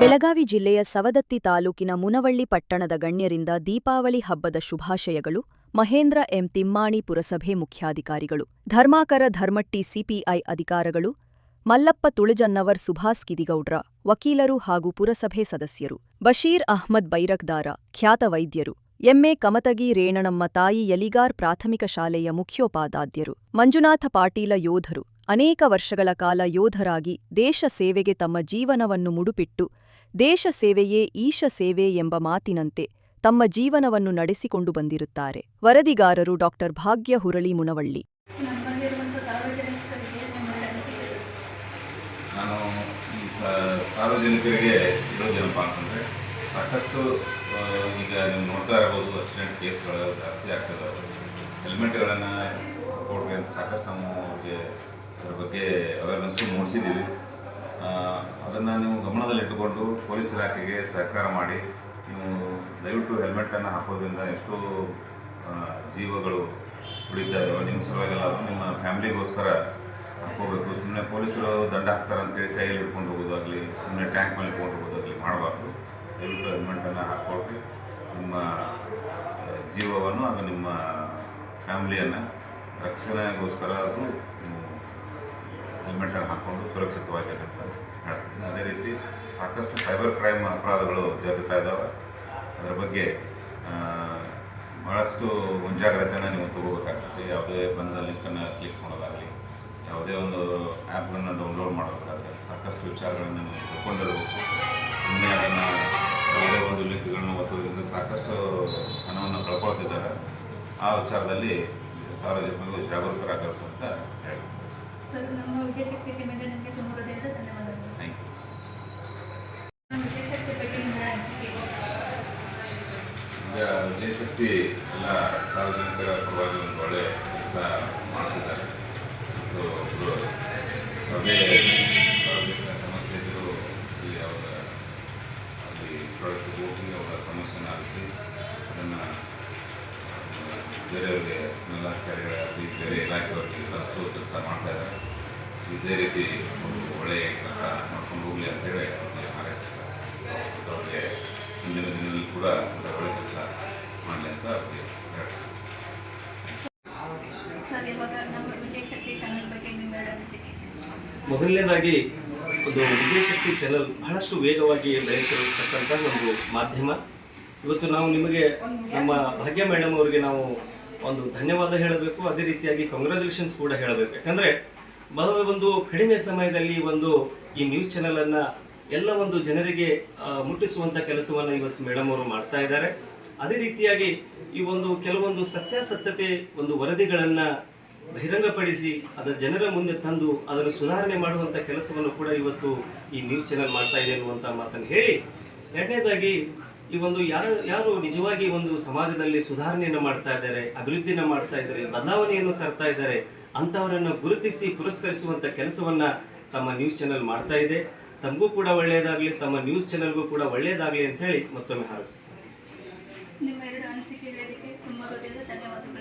ಬೆಳಗಾವಿ ಜಿಲ್ಲೆಯ ಸವದತ್ತಿ ತಾಲೂಕಿನ ಮುನವಳ್ಳಿ ಪಟ್ಟಣದ ಗಣ್ಯರಿಂದ ದೀಪಾವಳಿ ಹಬ್ಬದ ಶುಭಾಶಯಗಳು. ಮಹೇಂದ್ರ ಎಂ ತಿಮ್ಮಾಣಿ ಪುರಸಭೆ ಮುಖ್ಯಾಧಿಕಾರಿಗಳು. ಧರ್ಮಾಕರ ಧರ್ಮಟ್ಟಿ ಸಿಪಿಐ ಅಧಿಕಾರಗಳು. ಮಲ್ಲಪ್ಪ ತುಳಜನ್ನವರ್ ಸುಭಾಸ್ ಕಿದಿಗೌಡ್ರ, ವಕೀಲರು ಹಾಗೂ ಪುರಸಭೆ ಸದಸ್ಯರು. ಬಶೀರ್ ಅಹ್ಮದ್ ಬೈರಕ್ದಾರ, ಖ್ಯಾತ ವೈದ್ಯರು. ಎಂಎ ಕಮತಗಿ ರೇಣಣಮ್ಮ ತಾಯಿ ಯಲಿಗಾರ್ ಪ್ರಾಥಮಿಕ ಶಾಲೆಯ ಮುಖ್ಯೋಪಾಧ್ಯಾಯರು ಮಂಜುನಾಥ ಪಾಟೀಲ ಯೋಧರು. ಅನೇಕ ವರ್ಷಗಳ ಕಾಲ ಯೋಧರಾಗಿ ದೇಶ ಸೇವೆಗೆ ತಮ್ಮ ಜೀವನವನ್ನು ಮುಡುಪಿಟ್ಟು ದೇಶ ಸೇವೆಯೇ ಈಶ ಸೇವೆ ಎಂಬ ಮಾತಿನಂತೆ ತಮ್ಮ ಜೀವನವನ್ನು ನಡೆಸಿಕೊಂಡು ಬಂದಿರುತ್ತಾರೆ. ವರದಿಗಾರರು ಡಾಕ್ಟರ್ ಭಾಗ್ಯ ಹುರಳಿ ಮುನವಳ್ಳಿ. ನಾನು ಸಾರ್ವಜನಿಕರಿಗೆ ಹೇಳೋದೇನಪ್ಪ ಅಂತಂದರೆ, ಸಾಕಷ್ಟು ಈಗ ನೀವು ನೋಡ್ತಾ ಇರ್ಬೋದು ಆಕ್ಸಿಡೆಂಟ್ ಕೇಸ್ಗಳು ಜಾಸ್ತಿ ಆಗ್ತದೆ ಹೆಲ್ಮೆಟ್ಗಳನ್ನು ಕೊಡ್ರಿ ಅಂತ ಸಾಕಷ್ಟು ನಾವು ಅವ್ರಿಗೆ ಅದ್ರ ಬಗ್ಗೆ ಅವೇರ್ನೆಸ್ಸು ಮೂಡಿಸಿದ್ದೀವಿ ಅದನ್ನು ನೀವು ಗಮನದಲ್ಲಿಟ್ಟುಕೊಂಡು ಪೊಲೀಸ್ ಇಲಾಖೆಗೆ ಸಹಕಾರ ಮಾಡಿ, ನೀವು ದಯವಿಟ್ಟು ಹೆಲ್ಮೆಟನ್ನು ಹಾಕೋದ್ರಿಂದ ಎಷ್ಟೋ ಜೀವಗಳು ಉಳಿತಾವೆ ನಿಮ್ಮ ಸಲುವಾಗೆಲ್ಲ ಅದು ನಿಮ್ಮ ಫ್ಯಾಮಿಲಿಗೋಸ್ಕರ ಹಾಕೋಬೇಕು ಸುಮ್ಮನೆ ಪೊಲೀಸರು ದಂಡ ಹಾಕ್ತಾರೆ ಅಂತೇಳಿ ಕೈಯಲ್ಲಿ ಇಟ್ಕೊಂಡು ಹೋಗೋದಾಗಲಿ ಸುಮ್ಮನೆ ಟ್ಯಾಂಕ್ ಮೇಲೆ ಇಟ್ಕೊಂಡು ಹೋಗೋದಾಗಲಿ ಮಾಡಬಾರ್ದು. ದಯವಿಟ್ಟು ಹೆಲ್ಮೆಟನ್ನು ಹಾಕ್ಕೊಳ್ರಿ ನಿಮ್ಮ ಜೀವವನ್ನು ಅದು ನಿಮ್ಮ ಫ್ಯಾಮಿಲಿಯನ್ನು ರಕ್ಷಣೆಗೋಸ್ಕರ ಅದು ಹೆಲ್ಮೆಟನ್ನು ಹಾಕ್ಕೊಂಡು ಸುರಕ್ಷಿತವಾಗಿರುತ್ತೆ ಹೇಳ್ತೀನಿ ಅದೇ ರೀತಿ ಸಾಕಷ್ಟು ಸೈಬರ್ ಕ್ರೈಮ್ ಅಪರಾಧಗಳು ಜರುಗ್ತಾ ಇದ್ದಾವೆ. ಅದರ ಬಗ್ಗೆ ಭಾಳಷ್ಟು ಮುಂಜಾಗ್ರತೆಯನ್ನು ನೀವು ತಗೋಬೇಕಾಗ್ತದೆ ಯಾವುದೇ ಬಂದ ಲಿಂಕನ್ನು ಕ್ಲಿಕ್ ಮಾಡೋದಾಗಲಿ, ಯಾವುದೇ ಒಂದು ಆ್ಯಪ್ಗಳನ್ನು ಡೌನ್ಲೋಡ್ ಮಾಡೋದಾಗಲಿ, ಸಾಕಷ್ಟು ವಿಚಾರಗಳನ್ನು ನೀವು ತಿಳ್ಕೊಂಡಿರಬೇಕು. ಸುಮ್ಮನೆ ಅದನ್ನು ಯಾವುದೇ ಒಂದು ಲಿಂಕ್ಗಳನ್ನು ಒತ್ತೋದ್ರಿಂದ ಸಾಕಷ್ಟು ಹಣವನ್ನು ಕಳ್ಕೊಳ್ತಿದ್ದಾರೆ. ಆ ವಿಚಾರದಲ್ಲಿ ಸಾರ್ವಜನಿಕರು ಜಾಗರೂಕರಾಗಬೇಕು ಅಂತ ಹೇಳ್ತೀನಿ ಸರ್ ನಮ್ಮ ವಿಜಯಶಕ್ತಿ ಟೀಮಿಂದ ನಿಮಗೆ ತುಂಬ ಹೃದಯದ ಧನ್ಯವಾದಗಳು ಥ್ಯಾಂಕ್ ಯು ನಮ್ಮ ವಿಜಯಶಕ್ತಿ ಬಗ್ಗೆ ನಿಮ್ಮ ಅನಿಸಿಕೆ ಈಗ ವಿಜಯಶಕ್ತಿ ಎಲ್ಲ ಸಾರ್ವಜನಿಕರ ಪರವಾಗಿ ಒಂದು ಒಳ್ಳೆ ಕೆಲಸ ಮಾಡ್ತಿದ್ದಾರೆ. ಒಬ್ಬರು ಯಾವುದೇ ಸಾರ್ವಜನಿಕ ಸಮಸ್ಯೆ ಇದ್ದರು ಇಲ್ಲಿ ಅವರ, ಅಲ್ಲಿ ಸ್ಥಳಕ್ಕೆ ಹೋಗಿ ಅವರ ಸಮಸ್ಯೆನ ಆಲಿಸಿ ಅದನ್ನು, ಬೇರೆಯವರಿಗೆ ಮೇಲಾಧಿಕಾರಿಗಳಾಗಲಿ ಬೇರೆ ಇಲಾಖೆಯವರಿಗೆ ತಲುಪಿಸೋ ಕೆಲಸ ಮಾಡ್ತಾ ಇದ್ದಾರೆ. ಇದೇ ರೀತಿ ಒಂದು ಒಳ್ಳೆಯ ಕೆಲಸ ಮಾಡ್ಕೊಂಡು ಹೋಗಲಿ ಅಂತೇಳಿ ಹಾರೈಸ್ತಾರೆ. ಅವ್ರಿಗೆ ಮುಂದಿನ ದಿನದಲ್ಲಿ ಕೂಡ ಒಂದು ಒಳ್ಳೆಯ ಕೆಲಸ ಮಾಡಲಿ ಅಂತ ಅವ್ರಿಗೆ ಹೇಳ್ತಾರೆ ಸರ್ ಇವಾಗ ನಮ್ಮ ವಿಜಯಶಕ್ತಿ ಚಾನಲ್ ಬಗ್ಗೆ ನಿಮ್ಮ ಅನಿಸಿಕೆ ಮೊದಲನೇದಾಗಿ ಒಂದು ವಿಜಯಶಕ್ತಿ ಚಾನಲ್ ಬಹಳಷ್ಟು ವೇಗವಾಗಿ ಬೆಳೆಯುತ್ತಿರತಕ್ಕಂಥ ಒಂದು ಮಾಧ್ಯಮ. ಇವತ್ತು ನಾವು ನಿಮಗೆ ನಮ್ಮ ಭಾಗ್ಯ ಮೇಡಮ್ ಅವರಿಗೆ ನಾವು ಒಂದು ಧನ್ಯವಾದ ಹೇಳಬೇಕು. ಅದೇ ರೀತಿಯಾಗಿ ಕಂಗ್ರ್ಯಾಚುಲೇಷನ್ಸ್ ಕೂಡ ಹೇಳಬೇಕು. ಯಾಕಂದರೆ ಮೊದಲು ಒಂದು ಕಡಿಮೆ ಸಮಯದಲ್ಲಿ ಒಂದು ಈ ನ್ಯೂಸ್ ಚಾನಲನ್ನು ಎಲ್ಲ ಒಂದು ಜನರಿಗೆ ಮುಟ್ಟಿಸುವಂಥ ಕೆಲಸವನ್ನು ಇವತ್ತು ಮೇಡಮ್ ಅವರು ಮಾಡ್ತಾ ಇದ್ದಾರೆ. ಅದೇ ರೀತಿಯಾಗಿ ಈ ಒಂದು ಕೆಲವೊಂದು ಸತ್ಯಾಸತ್ಯತೆ ಒಂದು ವರದಿಗಳನ್ನು ಬಹಿರಂಗಪಡಿಸಿ ಅದರ ಜನರ ಮುಂದೆ ತಂದು ಅದನ್ನು ಸುಧಾರಣೆ ಮಾಡುವಂಥ ಕೆಲಸವನ್ನು ಕೂಡ ಇವತ್ತು ಈ ನ್ಯೂಸ್ ಚಾನೆಲ್ ಮಾಡ್ತಾ ಇದೆ ಅನ್ನುವಂಥ ಮಾತನ್ನು ಹೇಳಿ, ಎರಡನೇದಾಗಿ ಈ ಒಂದು ಯಾರು ಯಾರು ನಿಜವಾಗಿ ಒಂದು ಸಮಾಜದಲ್ಲಿ ಸುಧಾರಣೆಯನ್ನು ಮಾಡ್ತಾ ಇದ್ದಾರೆ ಅಭಿವೃದ್ಧಿನ ಮಾಡ್ತಾ ಇದ್ದಾರೆ, ಬದಲಾವಣೆಯನ್ನು ತರ್ತಾ ಇದ್ದಾರೆ, ಅಂಥವರನ್ನು ಗುರುತಿಸಿ ಪುರಸ್ಕರಿಸುವಂಥ ಕೆಲಸವನ್ನ ತಮ್ಮ ನ್ಯೂಸ್ ಚಾನೆಲ್ ಮಾಡ್ತಾ ಇದೆ. ತಮಗೂ ಕೂಡ ಒಳ್ಳೆಯದಾಗಲಿ, ತಮ್ಮ ನ್ಯೂಸ್ ಚಾನೆಲ್ಗೂ ಕೂಡ ಒಳ್ಳೆಯದಾಗಲಿ ಅಂತ ಹೇಳಿ ಮತ್ತೊಮ್ಮೆ ಹಾರೈಸ್ತೀನಿ ನಿಮ್ಮ ಅನಿಸಿಕೆ ಹೇಳೋದಕ್ಕೆ ತುಂಬ ಧನ್ಯವಾದಗಳು.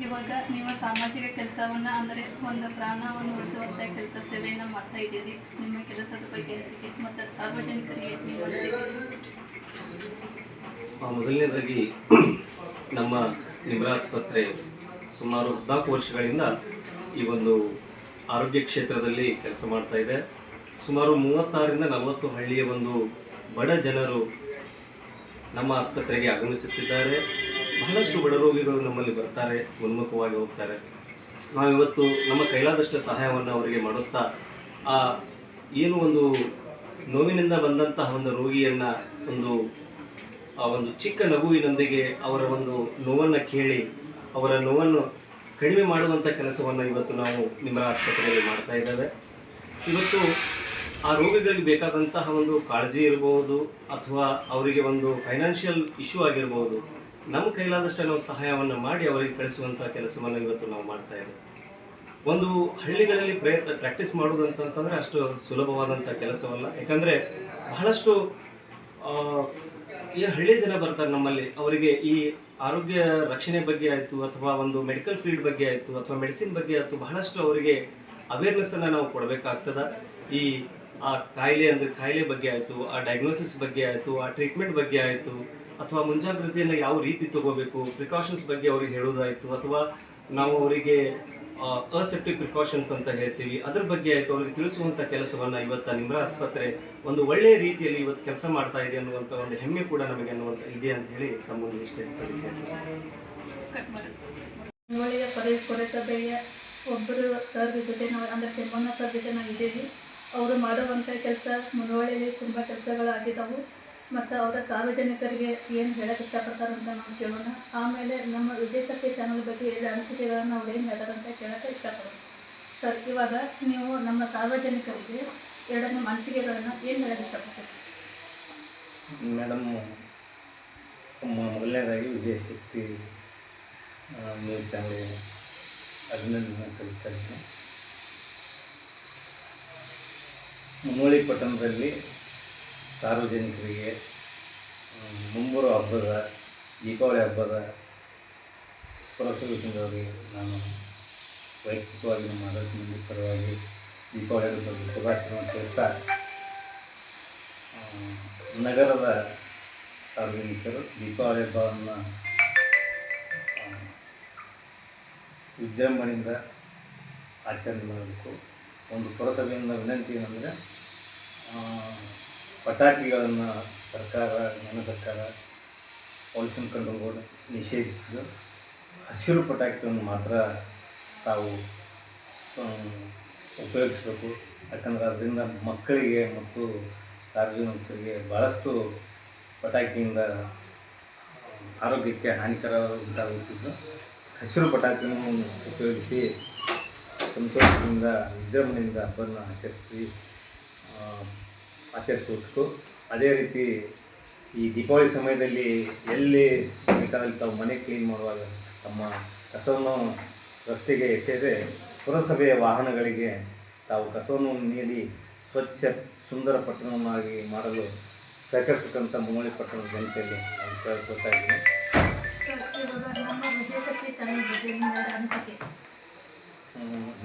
ಇವಾಗ ನೀವು ಸಾಮಾಜಿಕ ಕೆಲಸವನ್ನ ಅಂದರೆ ಒಂದು ಪ್ರಾಣವನ್ನು ಉಳಿಸುವಂತ ಕೆಲಸ ಸೇವೆಯನ್ನು ಮಾಡ್ತಾ ಇದ್ದೀರಿ. ನಿಮ್ಮ ಕೆಲಸದ ಬಗ್ಗೆ ಅನಿಸಿಕೆ ಮತ್ತು ಸಾರ್ವಜನಿಕರಿಗೆ ನಿಮ್ಮ ಮೊದಲನೇದಾಗಿ ನಮ್ಮ ನಿಮ್ರ ಆಸ್ಪತ್ರೆ ಸುಮಾರು ಹದಿನಾಲ್ಕು ವರ್ಷಗಳಿಂದ ಈ ಒಂದು ಆರೋಗ್ಯ ಕ್ಷೇತ್ರದಲ್ಲಿ ಕೆಲಸ ಮಾಡ್ತಾ ಇದೆ. ಸುಮಾರು ಮೂವತ್ತಾರರಿಂದ ನಲವತ್ತು ಹಳ್ಳಿಯ ಒಂದು ಬಡ ಜನರು ನಮ್ಮ ಆಸ್ಪತ್ರೆಗೆ ಆಗಮಿಸುತ್ತಿದ್ದಾರೆ. ಬಹಳಷ್ಟು ಬಡರೋಗಿಗಳು ನಮ್ಮಲ್ಲಿ ಬರ್ತಾರೆ ಗುಣಮುಖವಾಗಿ ಹೋಗ್ತಾರೆ. ನಾವಿವತ್ತು ನಮ್ಮ ಕೈಲಾದಷ್ಟು ಸಹಾಯವನ್ನು ಅವರಿಗೆ ಮಾಡುತ್ತಾ, ಆ ಏನು ಒಂದು ನೋವಿನಿಂದ ಬಂದಂತಹ ಒಂದು ರೋಗಿಯನ್ನು ಒಂದು, ಆ ಒಂದು ಚಿಕ್ಕ ನಗುವಿನೊಂದಿಗೆ ಅವರ ಒಂದು ನೋವನ್ನು ಕೇಳಿ, ಅವರ ನೋವನ್ನು ಕಡಿಮೆ ಮಾಡುವಂಥ ಕೆಲಸವನ್ನು ಇವತ್ತು ನಾವು ನಿಮ್ಮ ಆಸ್ಪತ್ರೆಯಲ್ಲಿ ಮಾಡ್ತಾ ಇದ್ದೇವೆ. ಇವತ್ತು ಆ ರೋಗಿಗಳಿಗೆ ಬೇಕಾದಂತಹ ಒಂದು ಕಾಳಜಿ ಇರಬಹುದು ಅಥವಾ ಅವರಿಗೆ ಒಂದು ಫೈನಾನ್ಷಿಯಲ್ ಇಶ್ಯೂ ಆಗಿರಬಹುದು ನಮ್ಮ ಕೈಲಾದಷ್ಟು ನಾವು ಸಹಾಯವನ್ನು ಮಾಡಿ ಅವರಿಗೆ ಕಳಿಸುವಂಥ ಕೆಲಸವನ್ನು ಇವತ್ತು ನಾವು ಮಾಡ್ತಾ ಇದ್ದೀವಿ. ಒಂದು ಹಳ್ಳಿಗಳಲ್ಲಿ ಪ್ರಯತ್ನ ಪ್ರಾಕ್ಟೀಸ್ ಮಾಡೋದು ಅಂತಂತಂದರೆ ಅಷ್ಟು ಸುಲಭವಾದಂಥ ಕೆಲಸವಲ್ಲ. ಯಾಕಂದರೆ ಬಹಳಷ್ಟು ಈ ಹಳ್ಳಿ ಜನ ಬರ್ತಾರೆ ನಮ್ಮಲ್ಲಿ. ಅವರಿಗೆ ಈ ಆರೋಗ್ಯ ರಕ್ಷಣೆ ಬಗ್ಗೆ ಆಯಿತು, ಅಥವಾ ಒಂದು ಮೆಡಿಕಲ್ ಫೀಲ್ಡ್ ಬಗ್ಗೆ ಆಯಿತು, ಅಥವಾ ಮೆಡಿಸಿನ್ ಬಗ್ಗೆ ಆಯಿತು, ಬಹಳಷ್ಟು ಅವರಿಗೆ ಅವೇರ್ನೆಸ್ಸನ್ನು ನಾವು ಕೊಡಬೇಕಾಗ್ತದೆ. ಈ ಆ ಕಾಯಿಲೆ ಅಂದರೆ ಕಾಯಿಲೆ ಬಗ್ಗೆ ಆಯಿತು, ಆ ಡಯಾಗ್ನೋಸಿಸ್ ಬಗ್ಗೆ ಆಯಿತು, ಆ ಟ್ರೀಟ್ಮೆಂಟ್ ಬಗ್ಗೆ ಆಯಿತು, ಅಥವಾ ಮುಂಜಾಗ್ರತೆಯನ್ನು ಯಾವ ರೀತಿ ತಗೋಬೇಕು ಪ್ರಿಕಾಷನ್ಸ್ ಬಗ್ಗೆ ಅವ್ರಿಗೆ ಹೇಳೋದಾಯಿತು, ಅಥವಾ ನಾವು ಅವರಿಗೆ ಅಸೆಪ್ಟಿಕ್ ಪ್ರಿಕಾಷನ್ಸ್ ಅಂತ ಹೇಳ್ತೀವಿ, ಅದ್ರ ಬಗ್ಗೆ ಆಯಿತು, ಅವ್ರಿಗೆ ತಿಳಿಸುವಂಥ ಕೆಲಸವನ್ನು ಇವತ್ತು ನಿಮ್ರ ಆಸ್ಪತ್ರೆ ಒಂದು ಒಳ್ಳೆಯ ರೀತಿಯಲ್ಲಿ ಇವತ್ತು ಕೆಲಸ ಮಾಡ್ತಾ ಇದೆ ಅನ್ನುವಂಥ ಒಂದು ಹೆಮ್ಮೆ ಕೂಡ ನಮಗೆ ಅನ್ನುವಂಥ ಇದೆ ಅಂತ ಹೇಳಿ ತಮ್ಮನ್ನು ಇಷ್ಟೇ ಪುರಸಭೆಯ ಒಬ್ಬರು ಸರ್ ಜೊತೆ ನಾವು, ಅಂದರೆ ತಿಮ್ಮಣ್ಣ ಸರ್ ಜೊತೆ ನಾವು ಇದ್ದೀವಿ. ಅವರು ಮಾಡುವಂಥ ಕೆಲಸ ಮುಂದುವಳಿಯಲ್ಲಿ ತುಂಬ ಕೆಲಸಗಳಾಗಿದ್ದವು ಮತ್ತು ಅವರ ಸಾರ್ವಜನಿಕರಿಗೆ ಏನು ಹೇಳಕ್ಕೆ ಇಷ್ಟಪಡ್ತಾರೆ ಅಂತ ನಾವು ಕೇಳೋಣ. ಆಮೇಲೆ ನಮ್ಮ ವಿಜಯಶಕ್ತಿ ಚಾನಲ್ ಬಗ್ಗೆ ಎಲ್ಲ ಅನಿಸಿಕೆಗಳನ್ನು ಅವ್ರು ಏನು ಅಂತ ಕೇಳೋಕ್ಕೆ ಇಷ್ಟಪಡೋಣ. ಸರ್, ಇವಾಗ ನೀವು ನಮ್ಮ ಸಾರ್ವಜನಿಕರಿಗೆ ಎರಡನೇ ಅನಿಸಿಕೆಗಳನ್ನು ಏನು ಹೇಳಕ್ಕೆ ಇಷ್ಟಪಡ್ತೀರಿ? ಮೇಡಮ್ ಮೊದಲನೇದಾಗಿ ವಿಜಯಶಕ್ತಿ ನ್ಯೂಸ್ ಚಾನಲ್ ಅಭಿನಂದನೆ ಸಲ್ಲಿಸ್ತಾ ಇದ್ದೀನಿ. ಮುನ್ನೋಳಿ ಪಟ್ಟಣದಲ್ಲಿ ಸಾರ್ವಜನಿಕರಿಗೆ ಮುಂಬರುವ ಹಬ್ಬದ, ದೀಪಾವಳಿ ಹಬ್ಬದ ಪುರಸ್ಕೃತರಿಗೆ ನಾನು ವೈಯಕ್ತಿಕವಾಗಿ ನಮ್ಮ ಆಡಳಿತ ಪರವಾಗಿ ದೀಪಾವಳಿ ಹಬ್ಬದ ಶುಭಾಶಯವನ್ನು ತಿಳಿಸ್ತಾ ನಗರದ ಸಾರ್ವಜನಿಕರು ದೀಪಾವಳಿ ಹಬ್ಬವನ್ನು ವಿಜೃಂಭಣೆಯಿಂದ ಆಚರಣೆ ಮಾಡಬೇಕು. ಒಂದು ಪುರಸಭೆಯಿಂದ ವಿನಂತಿ ಏನಂದರೆ ಪಟಾಕಿಗಳನ್ನು ಸರ್ಕಾರ ನನ್ನ ಸರ್ಕಾರ ಪೊಲ್ಯೂಷನ್ ಕಂಟ್ರೋಲ್ ಬೋರ್ಡ್ ನಿಷೇಧಿಸಿದ್ದು. ಹಸಿರು ಪಟಾಕಿಗಳನ್ನು ಮಾತ್ರ ತಾವು ಉಪಯೋಗಿಸಬೇಕು. ಯಾಕಂದರೆ ಅದರಿಂದ ಮಕ್ಕಳಿಗೆ ಮತ್ತು ಸಾರ್ವಜನಿಕರಿಗೆ ಭಾಳಷ್ಟು ಪಟಾಕಿಯಿಂದ ಆರೋಗ್ಯಕ್ಕೆ ಹಾನಿಕರ ಉಂಟಾಗುತ್ತಿದ್ದು ಹಸಿರು ಪಟಾಕಿಯನ್ನು ಉಪಯೋಗಿಸಿ ಸಂತೋಷದಿಂದ ವಿಜೃಂಭಣೆಯಿಂದ ಹಬ್ಬವನ್ನು ಆಚರಿಸಿ ಆ, ಆಚರಿಸಬೇಕು ಅದೇ ರೀತಿ ಈ ದೀಪಾವಳಿ ಸಮಯದಲ್ಲಿ ಎಲ್ಲಿ ಬೇಕಾದಲ್ಲಿ ತಾವು ಮನೆ ಕ್ಲೀನ್ ಮಾಡುವಾಗ ತಮ್ಮ ಕಸವನ್ನು ರಸ್ತೆಗೆ ಎಸೆಯದೆ ಪುರಸಭೆಯ ವಾಹನಗಳಿಗೆ ತಾವು ಕಸವನ್ನು ನೀಡಿ ಸ್ವಚ್ಛ ಸುಂದರ ಪಟ್ಟಣವನ್ನಾಗಿ ಮಾಡಲು ಸಹಕರಿಸ್ತಕ್ಕಂಥ ಮುನ್ನೋಳಿ ಪಟ್ಟಣದ ಜನತೆಯಲ್ಲಿ ನಾನು ಕೇಳ್ಕೊತಾ ಇದ್ದೀನಿ.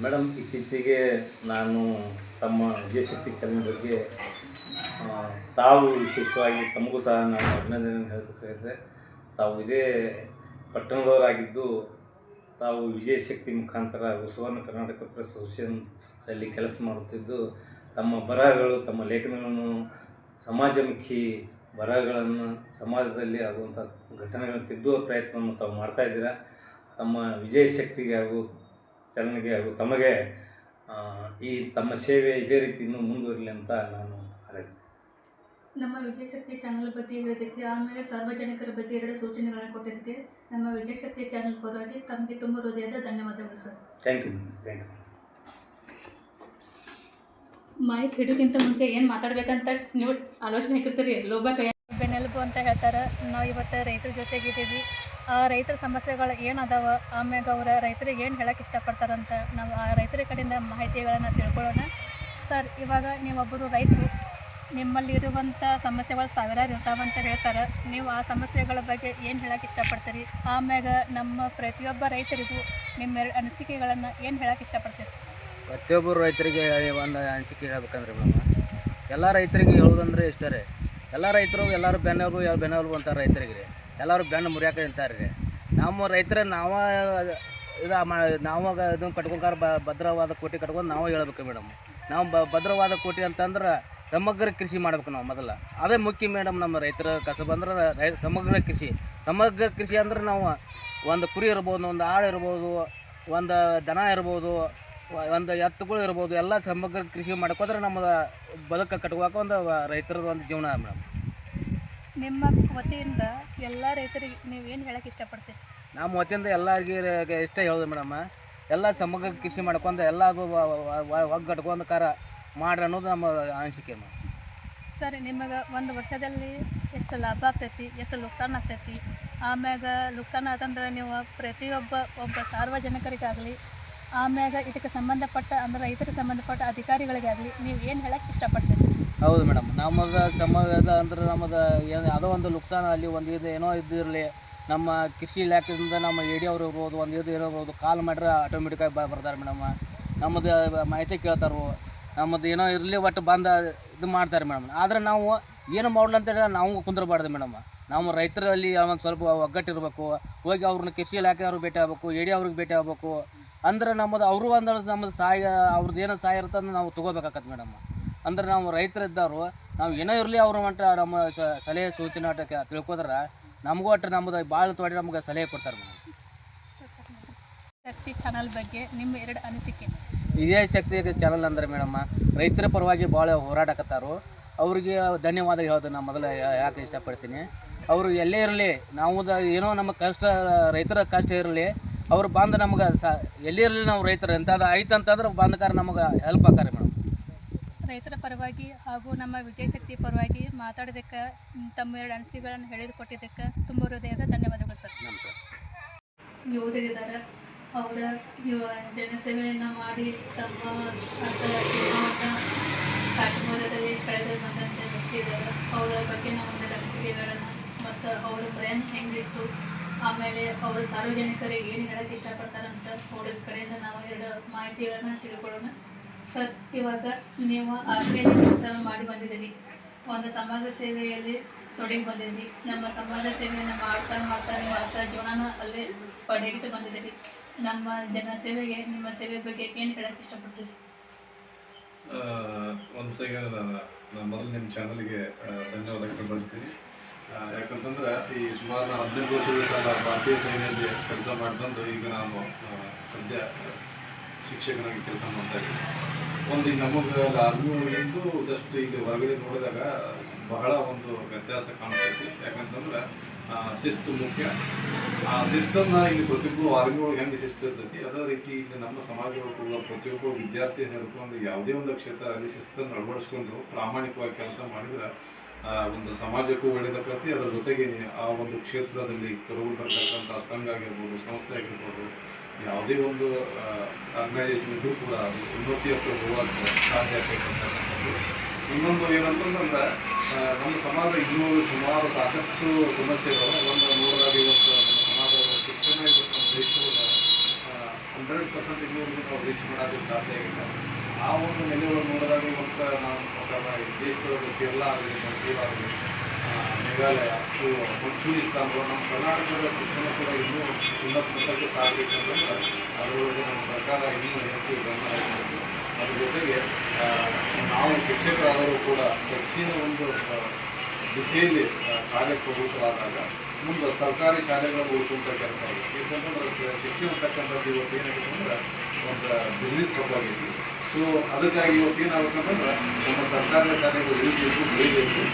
ಮೇಡಮ್, ಇತ್ತೀಚೆಗೆ ನಾನು ತಮ್ಮ ವಿಜಯಶಕ್ತಿ ಚಾನಲ್ ಬಗ್ಗೆ ತಾವು ವಿಶೇಷವಾಗಿ ತಮಗೂ ಸಹ ನಾನು ಅಭಿನಂದನೆ ಹೇಳಬೇಕಾಗಿದೆ. ತಾವು ಇದೇ ಪಟ್ಟಣದವರಾಗಿದ್ದು, ತಾವು ವಿಜಯಶಕ್ತಿ ಮುಖಾಂತರ ಸುವರ್ಣ ಕರ್ನಾಟಕ ಪ್ರೆಸ್ ಅಸೋಸಿಯನ್ನಲ್ಲಿ ಕೆಲಸ ಮಾಡುತ್ತಿದ್ದು, ತಮ್ಮ ಬರಹಗಳು, ತಮ್ಮ ಲೇಖನಗಳನ್ನು ಸಮಾಜಮುಖಿ ಬರಹಗಳನ್ನು, ಸಮಾಜದಲ್ಲಿ ಆಗುವಂಥ ಘಟನೆಗಳನ್ನು ತಿದ್ದುವ ಪ್ರಯತ್ನವನ್ನು ತಾವು ಮಾಡ್ತಾಯಿದ್ದೀರಾ ತಮ್ಮ ವಿಜಯಶಕ್ತಿಗೆ ಹಾಗೂ ಚಲನೆಗೆ ಹಾಗೂ ತಮಗೆ ಈ ತಮ್ಮ ಸೇವೆ ಇದೇ ರೀತಿ ಇನ್ನೂ ಮುಂದುವರಿಲಿ ಅಂತ ನಾನು ಹಾರೈಸ್ತೇನೆ. ನಮ್ಮ ವಿಜಯಶಕ್ತಿ ಚಾನಲ್ ಬಗ್ಗೆ ಹೇಳೋದಕ್ಕೆ ಆಮೇಲೆ ಸಾರ್ವಜನಿಕರ ಬಗ್ಗೆ ಎರಡು ಸೂಚನೆಗಳನ್ನು ಕೊಟ್ಟಿದ್ದಕ್ಕೆ ನಮ್ಮ ವಿಜಯಶಕ್ತಿ ಚಾನಲ್ ಪರವಾಗಿ ತಮಗೆ ತುಂಬ ಹೃದಯದ ಧನ್ಯವಾದಗಳು sir. Thank you thank you mike ಹಿಡೋಕ್ಕಿಂತ ಮುಂಚೆ ಏನು ಮಾತಾಡ್ಬೇಕಂತ ನೀವು ಆಲೋಚನೆ ಹಾಕಿರ್ತೀರಿ ಲೋಬ ಕೈ ಬೆನ್ನೆಲುಬು ಅಂತ ಹೇಳ್ತಾರೆ. ನಾವು ಇವತ್ತು ರೈತರ ಜೊತೆಗಿದ್ದೀವಿ. ರೈತರ ಸಮಸ್ಯೆಗಳು ಏನು ಅದಾವ ಆಮ್ಯಾಗ ಅವರ ರೈತರಿಗೆ ಏನು ಹೇಳಕ್ಕೆ ಇಷ್ಟಪಡ್ತಾರಂತ ನಾವು ಆ ರೈತರ ಕಡೆಯಿಂದ ಮಾಹಿತಿಗಳನ್ನು ತಿಳ್ಕೊಳ್ಳೋಣ. ಸರ್, ಇವಾಗ ನೀವೊಬ್ಬರು ರೈತರು. ನಿಮ್ಮಲ್ಲಿ ಇರುವಂಥ ಸಮಸ್ಯೆಗಳು ಸಾವಿರಾರು ಇರ್ತಾವಂತ ಹೇಳ್ತಾರೆ. ನೀವು ಆ ಸಮಸ್ಯೆಗಳ ಬಗ್ಗೆ ಏನು ಹೇಳಕ್ಕೆ ಇಷ್ಟಪಡ್ತೀರಿ? ಆಮ್ಯಾಗ ನಮ್ಮ ಪ್ರತಿಯೊಬ್ಬ ರೈತರಿಗೂ ನಿಮ್ಮ ಅನಿಸಿಕೆಗಳನ್ನು ಏನು ಹೇಳಕ್ಕೆ ಇಷ್ಟಪಡ್ತೀರಿ? ಪ್ರತಿಯೊಬ್ಬರು ರೈತರಿಗೆ ಒಂದು ಅನಿಸಿಕೆ ಹೇಳ್ಬೇಕಂದ್ರೆ ಎಲ್ಲ ರೈತರಿಗೆ ಹೇಳೋದಂದ್ರೆ ಇಷ್ಟ ರೀ. ಎಲ್ಲ ರೈತರು ಎಲ್ಲರೂ ಬೆನ್ನೆಲುಬು, ಯಾರು ಬೆನ್ನೆಲುಬು ಅಂತಾರೆ ರೈತರಿಗೆ. ಎಲ್ಲರೂ ಬೆಣ್ಣು ಮುರಿಯಾಕ ನಿಂತಾರೆ ರೀ. ನಮ್ಮ ರೈತರ ನಾವ ಇದು ಮಾ ನಾವು ಇದನ್ನು ಬ ಭದ್ರವಾದ ಕೋಟಿ ಕಟ್ಕೊಂಡು ನಾವು ಹೇಳ್ಬೇಕು ಮೇಡಮ್ ನಾವು ಬ ಭದ್ರವಾದ ಕೋಟಿ ಅಂತಂದ್ರೆ ಸಮಗ್ರ ಕೃಷಿ ಮಾಡ್ಬೇಕು ನಾವು ಮೊದಲ. ಅದೇ ಮುಖ್ಯ ಮೇಡಮ್ ನಮ್ಮ ರೈತರ ಕಸಬ ಅಂದ್ರೆ ರೈ ಸಮಗ್ರ ಕೃಷಿ. ಸಮಗ್ರ ಕೃಷಿ ಅಂದ್ರೆ ನಾವು ಒಂದು ಕುರಿ ಇರ್ಬೋದು, ಒಂದು ಆಳು ಇರ್ಬೋದು, ಒಂದು ದನ ಇರ್ಬೋದು, ಒಂದು ಎತ್ತುಗಳು ಇರ್ಬೋದು, ಎಲ್ಲ ಸಮಗ್ರ ಕೃಷಿ ಮಾಡ್ಕೋದ್ರೆ ನಮ್ಮ ಬದುಕ ಕಟ್ಕೋಕ ಒಂದು ರೈತರದ್ದು ಒಂದು ಜೀವನ ಮೇಡಮ್ ನಿಮ್ಮ ವತಿಯಿಂದ ಎಲ್ಲ ರೈತರಿಗೆ ನೀವು ಏನು ಹೇಳಕ್ಕೆ ಇಷ್ಟಪಡ್ತೀರಿ? ನಮ್ಮ ವತಿಯಿಂದ ಎಲ್ಲರಿಗೆ ಇಷ್ಟ ಹೇಳೋದು ಮೇಡಮ್. ಎಲ್ಲ ಸಮಗ್ರ ಕೃಷಿ ಮಾಡ್ಕೊಂಡು ಎಲ್ಲಾಗೂ ಒಗ್ಗಟ್ಕೊಂಡು ಕಾರ ಮಾಡ್ರಿ ಅನ್ನೋದು ನಮ್ಮ ಅನಿಸಿಕೆ ಮೇಡಮ್. ಸರ್ ನಿಮಗೆ ಒಂದು ವರ್ಷದಲ್ಲಿ ಎಷ್ಟು ಲಾಭ ಆಗ್ತೈತಿ ಎಷ್ಟು ನುಕ್ಸಾನ ಆಗ್ತೈತಿ ಆಮ್ಯಾಗ ನುಕ್ಸಾನ ಆತಂದ್ರೆ ನೀವು ಪ್ರತಿಯೊಬ್ಬ ಒಬ್ಬ ಸಾರ್ವಜನಿಕರಿಗಾಗಲಿ ಆಮ್ಯಾಗ ಇದಕ್ಕೆ ಸಂಬಂಧಪಟ್ಟ ಅಂದ್ರೆ ರೈತರಿಗೆ ಸಂಬಂಧಪಟ್ಟ ಅಧಿಕಾರಿಗಳಿಗಾಗಲಿ ನೀವು ಏನು ಹೇಳಕ್ಕೆ ಇಷ್ಟಪಡ್ತೀರಿ? ಹೌದು ಮೇಡಮ್. ನಮ್ಮದು ಸಮಾಜದ ಅಂದ್ರೆ ನಮ್ಮದು ಏನು ಯಾವುದೋ ಒಂದು ನುಕ್ಸಾನ ಅಲ್ಲಿ ಒಂದು ಇದು ಏನೋ ಇದ್ದಿರಲಿ ನಮ್ಮ ಕೃಷಿ ಇಲಾಖೆಯಿಂದ ನಮ್ಮ ಎ ಡಿ ಅವ್ರು ಇರ್ಬೋದು, ಒಂದು ಇದು ಇರ್ಬೋದು, ಕಾಲ್ ಮಾಡ್ರೆ ಆಟೋಮೆಟಿಕಾಗಿ ಬರ್ತಾರೆ ಮೇಡಮ್. ನಮ್ಮದು ಮಾಹಿತಿ ಕೇಳ್ತಾರೋ ನಮ್ಮದು ಏನೋ ಇರಲಿ ಒಟ್ಟು ಬಂದ ಇದು ಮಾಡ್ತಾರೆ ಮೇಡಮ್. ಆದರೆ ನಾವು ಏನು ಮಾಡಲ್ಲ ಅಂತೇಳಿ ನಾವು ಕುಂದ್ರಬಾರ್ದು ಮೇಡಮ್. ನಾವು ರೈತರಲ್ಲಿ ಒಂದು ಸ್ವಲ್ಪ ಒಗ್ಗಟ್ಟಿರಬೇಕು. ಹೋಗಿ ಅವ್ರನ್ನ ಕೃಷಿ ಇಲಾಖೆ ಅವ್ರಿಗೆ ಭೇಟಿ ಆಗಬೇಕು, ಎ ಡಿ ಅವ್ರಿಗೆ ಭೇಟಿ ಆಗಬೇಕು. ಅಂದ್ರೆ ನಮ್ಮದು ಅವರು ಅಂದ್ರೆ ನಮ್ಮದು ಸಹಾಯ, ಅವ್ರದ್ದು ಏನೋ ಸಹಾಯ ಇರುತ್ತೆ ಅಂದ್ರೆ ನಾವು ತೊಗೋಬೇಕಾಗತ್ತೆ ಮೇಡಮ್. ಅಂದ್ರೆ ನಾವು ರೈತರಿದ್ದವರು ನಾವು ಏನೋ ಇರಲಿ ಅವ್ರ ಮಟ್ಟ ನಮ್ಮ ಸಲಹೆ ಸೂಚನೆ ಅಟ್ಟಕ್ಕೆ ತಿಳ್ಕೊದ್ರೆ ನಮಗೂ ಒಟ್ಟು ನಮ್ಮದು ಭಾಳ ತೋಡಿ ನಮ್ಗೆ ಸಲಹೆ ಕೊಡ್ತಾರೆ ಮೇಡಮ್. ಶಕ್ತಿ ಚಾನಲ್ ಬಗ್ಗೆ ನಿಮ್ಮ ಎರಡು ಅನಿಸಿಕೆ? ಇದೇ ಶಕ್ತಿ ಚಾನಲ್ ಅಂದ್ರೆ ಮೇಡಮ್ಮ ರೈತರ ಪರವಾಗಿ ಭಾಳ ಹೋರಾಡಕತ್ತಾರು. ಅವ್ರಿಗೆ ಧನ್ಯವಾದ ಹೇಳೋದು ನಾನು ಮೊದಲು ಯಾಕೆ ಇಷ್ಟಪಡ್ತೀನಿ. ಅವರು ಎಲ್ಲೇ ಇರಲಿ ನಾವು ಏನೋ ನಮ್ಮ ಕಷ್ಟ ರೈತರ ಕಷ್ಟ ಇರಲಿ ಅವ್ರು ಬಂದು ನಮ್ಗೆ ಸ ಎಲ್ಲಿರಲಿ ಇರಲಿ ನಾವು ರೈತರು ಎಂಥದ್ದು ಆಯ್ತು ಅಂತಂದ್ರೆ ಬಂದಕಾರ ನಮಗೆ ಹೆಲ್ಪ್ ಆಕಾರ ಮೇಡಮ್. ರೈತರ ಪರವಾಗಿ ಹಾಗೂ ನಮ್ಮ ವಿಜಯಶಕ್ತಿ ಪರವಾಗಿ ಮಾತಾಡೋದಕ್ಕೆ ತಮ್ಮ ಎರಡು ಅನಿಸಿಕೆಗಳನ್ನು ಹೇಳಿಕೊಟ್ಟಿದ್ದಕ್ಕೆ ತುಂಬ ಹೃದಯದ ಧನ್ಯವಾದಗಳು ಸರ್. ಯೋಧರಿದ್ದಾರೆ. ಅವರ ಜನಸೇವೆಯನ್ನು ಮಾಡಿ ತಮ್ಮ ಅಂತ ಕಾಶ್ಮೀರದಲ್ಲಿ ಕಳೆದು ಬಂದಂತೆ ವ್ಯಕ್ತಿ ಇದ್ದಾರೆ ಅವರ ಬಗ್ಗೆ ನಾವು ಒಂದೆರಡು ಅನಿಸಿಕೆಗಳನ್ನು ಮತ್ತು ಅವರ ಪ್ರಯಾಣ ಹೆಂಗಿತ್ತು ಆಮೇಲೆ ಅವರು ಸಾರ್ವಜನಿಕರಿಗೆ ಏನು ಹೇಳಕ್ಕೆ ಇಷ್ಟಪಡ್ತಾರಂತ ಅವ್ರ ಕಡೆಯಿಂದ ನಾವು ಎರಡು ಮಾಹಿತಿಗಳನ್ನು ತಿಳ್ಕೊಳ್ಳೋಣ. ಸರ್, ಇವಾಗ ನೀವು ಆರ್ಮಿಯಲ್ಲಿ ಕೆಲಸ ಮಾಡಿ ಬಂದಿದ್ದೀರಿ. ಒಂದು ಸಮಾಜ ಸೇವೆಯಲ್ಲಿ ತೊಡಗಿ ಬಂದಿದ್ದೀರಿ. ನಮ್ಮ ಸಮಾಜ ಸೇವೆಯನ್ನು ಮಾಡ್ತಾ ಮಾಡ್ತಾ ನೀವು ಮಾಡ್ತಾ ಜೀವನನ ಅಲ್ಲೇ ಪಡೆಯಿಟ್ಟು ಬಂದಿದ್ದೀರಿ. ನಮ್ಮ ಜನ ಸೇವೆಗೆ, ನಿಮ್ಮ ಸೇವೆ ಬಗ್ಗೆ ಏನು ಹೇಳಕ್ಕೆ ಇಷ್ಟಪಡ್ತೀರಿ? ಒಂದು ಸೆಕೆಂಡ್ ನಾನು ಮೊದಲು ನಿಮ್ಮ ಚಾನಲ್ಗೆ ಧನ್ಯವಾದಗಳು ಕಳಿಸ್ತೀನಿ ಯಾಕಂತಂದ್ರೆ ಈ ಸುಮಾರು ನಾನು ಹದಿನೈದು ವರ್ಷಗಳ ಕಾಲ ಭಾರತೀಯ ಸೇನೆಯಲ್ಲಿ ಕೆಲಸ ಮಾಡ್ಕೊಂಡು ಈಗ ನಾನು ಸದ್ಯ ಶಿಕ್ಷಕನಾಗಿ ಕೆಲಸ ಮಾಡ್ತಾ ಇದ್ದೀನಿ. ಒಂದು ನಮಗೆ ಆರ್ಮಿ ಒಳಗಿಂದು ಜಸ್ಟ್ ಈಗ ಹೊರಗಡೆ ನೋಡಿದಾಗ ಬಹಳ ಒಂದು ವ್ಯತ್ಯಾಸ ಕಾಣಿಸ್ತೈತಿ. ಯಾಕಂತಂದ್ರೆ ಶಿಸ್ತು ಮುಖ್ಯ. ಆ ಶಿಸ್ತನ್ನ ಇಲ್ಲಿ ಪ್ರತಿಯೊಬ್ಬರು ಆರ್ಮಿ ಒಳಗೆ ಹೆಂಗೆ ಶಿಸ್ತು ಇರ್ತೈತಿ ಅದೇ ರೀತಿ ಇಲ್ಲಿ ನಮ್ಮ ಸಮಾಜದೊಳಗೆ ಪ್ರತಿಯೊಬ್ಬ ವಿದ್ಯಾರ್ಥಿ ಹಿಡ್ಕೊಂಡು ಯಾವುದೇ ಒಂದು ಕ್ಷೇತ್ರ ಅಲ್ಲಿ ಶಿಸ್ತನ್ನು ಅಳವಡಿಸ್ಕೊಂಡು ಪ್ರಾಮಾಣಿಕವಾಗಿ ಕೆಲಸ ಮಾಡಿದ್ರೆ ಒಂದು ಸಮಾಜಕ್ಕೂ ಒಳ್ಳೆಯದಕ್ಕೆ ಅದರ ಜೊತೆಗೆ ಆ ಒಂದು ಕ್ಷೇತ್ರದಲ್ಲಿ ತೊಡಗಿರ್ತಕ್ಕಂಥ ಸಂಘ ಆಗಿರ್ಬೋದು, ಸಂಸ್ಥೆ ಆಗಿರ್ಬೋದು ಯಾವುದೇ ಒಂದು ಆರ್ಗನೈಸೇಷನ್ ಇದ್ರೂ ಕೂಡ ಅದು ಉನ್ನತಿ ಹತ್ರ ಹೋಗಕ್ಕೆ ಸಾಧ್ಯ ಆಗ್ತಕ್ಕಂಥದ್ದು. ಇನ್ನೊಂದು ಏನಂತಂದ್ರೆ ನಮ್ಮ ಸಮಾಜ ಇನ್ನೂ ಸುಮಾರು ಸಾಕಷ್ಟು ಸಮಸ್ಯೆಗಳು. ಒಂದು ನೋಡಿದಾಗ ಇವತ್ತು ನಮ್ಮ ಸಮಾಜದ ಶಿಕ್ಷಣ ಇವತ್ತು ದೇಶದ ಹಂಡ್ರೆಡ್ ಪರ್ಸೆಂಟ್ ಇನ್ನೂ ನಾವು ರೀಚ್ ಮಾಡೋದಕ್ಕೆ ಸಾಧ್ಯ ಆಗಿಲ್ಲ ಆ ಒಂದು ನೆಲೆಗಳು ನೋಡಿದಾಗ ಇವತ್ತು ನಾವು ದೇಶದೊಳಗೆ ಕೇರಳ ಆಗಲಿ ಮಣಿಪುರ ಆಗಲಿ ಮೇಘಾಲಯ ಇವು ಅಫ್ಘಾನಿಸ್ತಾನ ನಮ್ಮ ಕರ್ನಾಟಕದ ಶಿಕ್ಷಣ ಕೂಡ ಇನ್ನೂ ಉನ್ನತ ಮಟ್ಟಕ್ಕೆ ಸಾಗಬೇಕಂತಂದ್ರೆ ಅದರೊಳಗೆ ನಮ್ಮ ಸರ್ಕಾರ ಇನ್ನೂ ಹೆಚ್ಚು ಗಮನ ಹರಿಸಬೇಕು. ಅದ್ರ ಜೊತೆಗೆ ನಾವು ಶಿಕ್ಷಕರಾದರೂ ಕೂಡ ಹೆಚ್ಚಿನ ಒಂದು ದಿಸೆಯಲ್ಲಿ ಕಾರ್ಯಪ್ರವೃತ್ತರಾದಾಗ ಮುಂದೆ ಸರ್ಕಾರಿ ಶಾಲೆಗಳು ಉಳಿಸುವಂಥ ಕೆಲಸ ಆಗಿದೆ ಯಾಕಂತಂದ್ರೆ ಶಿಕ್ಷಣ ಅಂತಕ್ಕಂಥದ್ದು ಇವತ್ತು ಏನಾಗಿದೆ ಅಂದ್ರೆ ಒಂದು ಬಿಸ್ನೆಸ್ ಆಗೈತಿ ಸೊ ಅದಕ್ಕಾಗಿ ಇವತ್ತು ಏನಾಗುತ್ತಂತಂದ್ರೆ ನಮ್ಮ ಸರ್ಕಾರದ ಶಾಲೆಗಳು ಉಳಿಬೇಕು, ಬೆಳಿಬೇಕು.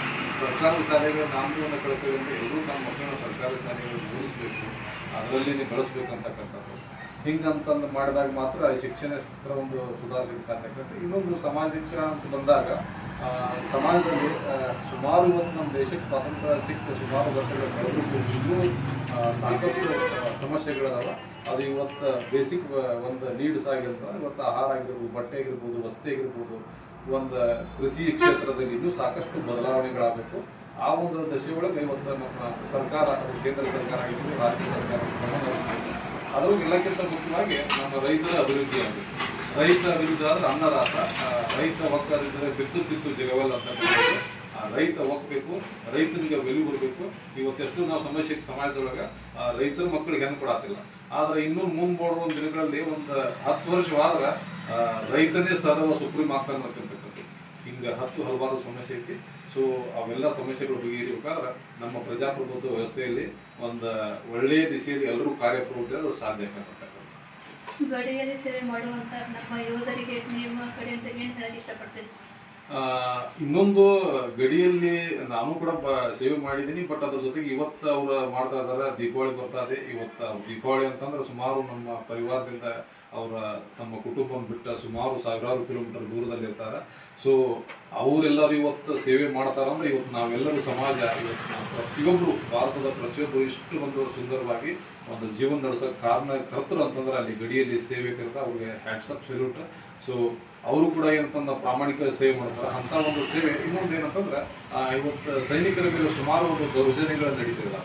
ಸರ್ಕಾರಿ ಶಾಲೆಗಳ ನಾಮಕರಣ ಕಳಕಳಿಯಿಂದ ಎಲ್ಲರೂ ನಮ್ಮ ಮಕ್ಕಳನ್ನ ಸರ್ಕಾರಿ ಶಾಲೆಗಳು ಓದಿಸ್ಬೇಕು ಅದರಲ್ಲಿ ಬೆಳೆಸ್ಬೇಕಂತಕ್ಕಂಥದ್ದು. ಹಿಂಗಂತಂದು ಮಾಡಿದಾಗ ಮಾತ್ರ ಶಿಕ್ಷಣ ಕ್ಷೇತ್ರ ಒಂದು ಸುಧಾರಿಸಲಿಕ್ಕೆ ಸಾಧ್ಯ ಆಗ್ತದೆ. ಇನ್ನೊಂದು ಸಾಮಾಜಿಕ ಅಂತ ಬಂದಾಗ ಸಮಾಜದಲ್ಲಿ ಸುಮಾರು ಇವತ್ತು ನಮ್ಮ ದೇಶಕ್ಕೆ ಸ್ವಾತಂತ್ರ್ಯ ಸಿಕ್ಕ ಸುಮಾರು ವರ್ಷಗಳ ಕಳೆದು ಇನ್ನೂ ಸಾಕಷ್ಟು ಸಮಸ್ಯೆಗಳಿದಾವೆ. ಅದು ಇವತ್ತು ಬೇಸಿಕ್ ಒಂದು ನೀಡ್ಸ್ ಆಗಿರ್ತದೆ ಇವತ್ತು ಆಹಾರ ಆಗಿರ್ಬೋದು, ಬಟ್ಟೆ ಆಗಿರ್ಬೋದು, ವಸತಿ ಆಗಿರ್ಬೋದು ಒಂದು ಕೃಷಿ ಕ್ಷೇತ್ರದಲ್ಲಿ ಇನ್ನೂ ಸಾಕಷ್ಟು ಬದಲಾವಣೆಗಳಾಗಬೇಕು ಆ ಒಂದು ದಶೆ ಒಳಗೆ ಇವತ್ತು ನಮ್ಮ ಸರ್ಕಾರ ಕೇಂದ್ರ ಸರ್ಕಾರ ಆಗಿರ್ಬೋದು ರಾಜ್ಯ ಸರ್ಕಾರ ಅದು ಎಲ್ಲಕ್ಕಿಂತ ಮುಖ್ಯವಾಗಿ ನಮ್ಮ ರೈತರ ಅಭಿವೃದ್ಧಿ ಆಗಬೇಕು ರೈತ ಅಭಿವೃದ್ಧಿ ಆದ್ರೆ ಅನ್ನದಾತ ರೈತ ಒಕ್ಕದಿದ್ದರೆ ಬಿತ್ತು ಬಿತ್ತು ಜಗವಲ್ಲ ಅಂತ ರೈತ ಹೋಗ್ಬೇಕು ರೈತನಿಗೆ ಬೆಲೆ ಬರಬೇಕು ಇವತ್ತೆಷ್ಟು ನಾವು ಸಮಸ್ಯೆ ಸಮಾಜದೊಳಗೆ ರೈತರ ಮಕ್ಕಳಿಗೆ ಹೆಣ್ಣು ಕೊಡತ್ತಿಲ್ಲ ಆದರೆ ಇನ್ನೂ ಮುಂದೆ ಬರುವ ಒಂದು ದಿನಗಳಲ್ಲಿ ಒಂದು ಹತ್ತು ವರ್ಷವಾದ್ರೆ ರೈತನೇ ಸರ್ವ ಸುಪ್ರೀಂ ಆಗ್ತಾನೆ ಮಾಡ್ತಿರ್ತಕ್ಕಂಥದ್ದು ಹಿಂಗೆ ಹತ್ತು ಹಲವಾರು ಸಮಸ್ಯೆ ಐತಿ. ಸೊ ಅವೆಲ್ಲ ಸಮಸ್ಯೆಗಳು ಬಗೆಹರಿಬೇಕಾದ್ರೆ ನಮ್ಮ ಪ್ರಜಾಪ್ರಭುತ್ವ ವ್ಯವಸ್ಥೆಯಲ್ಲಿ ಒಂದು ಒಳ್ಳೆಯ ದಿಸೆಯಲ್ಲಿ ಎಲ್ಲರೂ ಕಾರ್ಯಪ್ರವೃತ್ತಿ ಅದು ಸಾಧ್ಯ ಗಡಿಯಲ್ಲಿ ಸೇವೆ ಮಾಡುವಂತ ನಮ್ಮ ಯೋಧರಿಗೆ ನಿಮ್ಮ ಕಡೆಯಿಂದ ಏನು ಹೇಳಕ್ಕೆ ಹೇಳಕ್ ಆ, ಇನ್ನೊಂದು ಗಡಿಯಲ್ಲಿ ನಾನು ಕೂಡ ಸೇವೆ ಮಾಡಿದ್ದೀನಿ ಬಟ್ ಅದ್ರ ಜೊತೆಗೆ ಇವತ್ತು ಅವರು ಮಾಡ್ತಾ ಇದ್ದಾರೆ, ದೀಪಾವಳಿ ಬರ್ತಾ ಇದೆ. ಇವತ್ತು ದೀಪಾವಳಿ ಅಂತಂದ್ರೆ ಸುಮಾರು ನಮ್ಮ ಪರಿವಾರದಿಂದ ಅವರ ತಮ್ಮ ಕುಟುಂಬವನ್ನು ಬಿಟ್ಟ ಸುಮಾರು ಸಾವಿರಾರು ಕಿಲೋಮೀಟರ್ ದೂರದಲ್ಲಿ ಇರ್ತಾರೆ ಸೊ ಅವರೆಲ್ಲರೂ ಇವತ್ತು ಸೇವೆ ಮಾಡ್ತಾರಂದ್ರೆ ಇವತ್ತು ನಾವೆಲ್ಲರೂ ಸಮಾಜ, ಇವತ್ತು ಪ್ರತಿಯೊಬ್ಬರು ಭಾರತದ ಪ್ರತಿಯೊಬ್ಬರು ಇಷ್ಟು ಒಂದು ಸುಂದರವಾಗಿ ಒಂದು ಜೀವನ ನಡೆಸೋಕೆ ಕಾರಣ ಕರ್ತರು ಅಂತಂದ್ರೆ ಅಲ್ಲಿ ಗಡಿಯಲ್ಲಿ ಸೇವೆ ಕರೆತ ಅವ್ರಿಗೆ ಹ್ಯಾಟ್ಸಪ್ ಸೆಲ್ಯೂಟ್ ಸೊ ಅವರು ಕೂಡ ಏನಂತಂದ್ರೆ ಪ್ರಾಮಾಣಿಕ ಸೇವೆ ಮಾಡ್ತಾರೆ. ಅಂತ ಒಂದು ಸೇವೆ. ಇನ್ನೊಂದು ಏನಂತಂದ್ರೆ ಇವತ್ತು ಸೈನಿಕರ ಮೇಲೆ ಸುಮಾರು ಒಂದು ದೌರ್ಜನ್ಯಗಳು ನಡೀತಿಲ್ಲ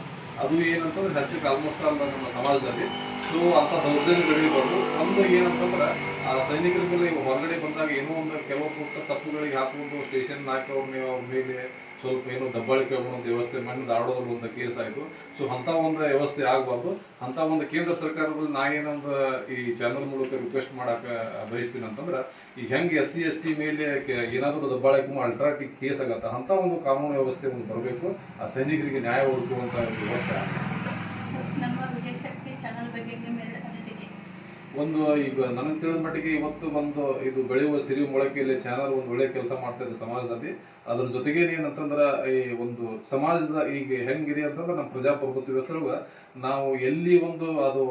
ಅದು ಏನಂತಂದ್ರೆ ಹೆಚ್ಚಿಗೆ ಆಲ್ಮೋಸ್ಟ್ ಆಲ್ ನಮ್ಮ ಸಮಾಜದಲ್ಲಿ. ಸೊ ಅಂಥ ದೌರ್ಜನ್ಯ ಬೆಳಿಬಾರ್ದು ಒಂದು ಏನಂತಂದ್ರೆ, ಆ ಸೈನಿಕರ ಮೇಲೆ ಹೊರಗಡೆ ಬಂದಾಗ ಏನೋ ಒಂದು ಕೆಲವು ಪುಟ್ಟ ತಪ್ಪುಗಳಿಗೆ ಹಾಕೊಂಡು ಸ್ಟೇಷನ್ ಹಾಕಿ ಮೇಲೆ, ಅವ್ರ ಮೇಲೆ ಸ್ವಲ್ಪ ಏನೋ ದಬ್ಬಾಳಿಕೆ ಒಂದು ವ್ಯವಸ್ಥೆ ಮಣ್ಣು ದಾಡೋದ್ರಲ್ಲಿ ಒಂದು ಕೇಸ್ ಆಯಿತು. ಸೊ ಅಂಥ ಒಂದು ವ್ಯವಸ್ಥೆ ಆಗಬಾರ್ದು. ಅಂಥ ಒಂದು ಕೇಂದ್ರ ಸರ್ಕಾರದಲ್ಲಿ ನಾ ಏನೊಂದು ಈ ಚಾನಲ್ ಮೂಲಕ ರಿಕ್ವೆಸ್ಟ್ ಮಾಡೋಕೆ ಬಯಸ್ತೀನಿ ಅಂತಂದ್ರೆ ಈಗ ಹೆಂಗೆ ಎಸ್ ಸಿ ಎಸ್ ಟಿ ಮೇಲೆ ಏನಾದರೂ ದಬ್ಬಾಳಿಕೆ ಅಲ್ಟ್ರಾಟಿಕ್ ಕೇಸ್ ಆಗತ್ತೆ, ಅಂಥ ಒಂದು ಕಾನೂನು ವ್ಯವಸ್ಥೆ ಒಂದು ಬರಬೇಕು. ಆ ಸೈನಿಕರಿಗೆ ನ್ಯಾಯ ಒದಗುವಂಥ ಒಂದು ವ್ಯವಸ್ಥೆ ಆಗಬೇಕು ನಮ್ಮ ವಿಜಯ ಶಕ್ತಿ ಚಾನಲ್ ಬಗ್ಗೆ ನಿಮ್ಮೆರಡು ಅನಿಸಿಕೆ ಒಂದು ಈಗ ನನಗೆ ತಿಳಿದ ಮಟ್ಟಿಗೆ ಇವತ್ತು ಒಂದು ಇದು ಬೆಳೆಯುವ ಸಿರಿ ಮೊಳಕೆಯಲ್ಲಿ ಚಾನಲ್ ಒಂದು ಒಳ್ಳೆ ಕೆಲಸ ಮಾಡ್ತಾ ಇದೆ ಸಮಾಜದಲ್ಲಿ. ಅದ್ರ ಜೊತೆಗೆ ಏನಂತಂದ್ರೆ ಈ ಒಂದು ಸಮಾಜದ ಈಗ ಹೆಂಗಿದೆ ಅಂತಂದ್ರೆ ನಮ್ಮ ಪ್ರಜಾಪ್ರಭುತ್ವ ವ್ಯವಸ್ಥೆ ನಾವು ಎಲ್ಲಿ ಒಂದು ಅದು